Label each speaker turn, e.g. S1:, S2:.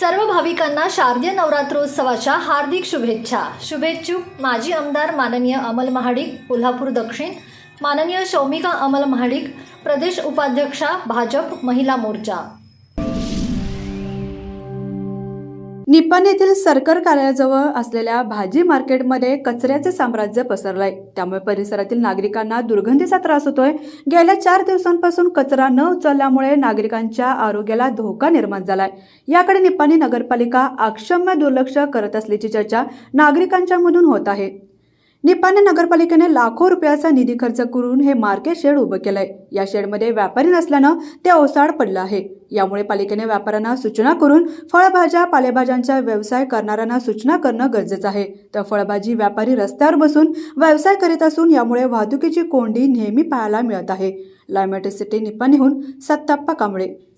S1: सर्व भाविकांना शारदीय नवरात्रोत्सवाच्या हार्दिक शुभेच्छा. शुभेच्छुक माजी आमदार माननीय अमल महाडिक कोल्हापूर दक्षिण माननीय शौमिका अमल महाडिक प्रदेश उपाध्यक्षा भाजप महिला मोर्चा.
S2: निपाण येथील सरकार कार्यालयाजवळ असलेल्या भाजी मार्केटमध्ये कचऱ्याचे साम्राज्य पसरलंय. त्यामुळे परिसरातील नागरिकांना दुर्गंधीचा त्रास होतोय. गेल्या चार दिवसांपासून कचरा न उचलल्यामुळे नागरिकांच्या आरोग्याला धोका निर्माण झालाय. याकडे निपाणी नगरपालिका अक्षम्य दुर्लक्ष करत असल्याची चर्चा नागरिकांच्या मधून होत आहे. निपाणे नगरपालिकेने लाखो रुपयाचा निधी खर्च करून हे मार्केट शेड उभं केलंय. या शेडमध्ये व्यापारी नसल्यानं ते ओसाड पडलं आहे. यामुळे पालिकेने व्यापाऱ्यांना सूचना करून फळभाज्या पालेभाज्यांचा व्यवसाय करणाऱ्यांना सूचना करणं गरजेचं आहे. तर फळभाजी व्यापारी रस्त्यावर बसून व्यवसाय करीत असून यामुळे वाहतुकीची कोंडी नेहमी पाहायला मिळत आहे. लायमॅटिसिटी निपाणीहून सत्ताप्पा कांबळे.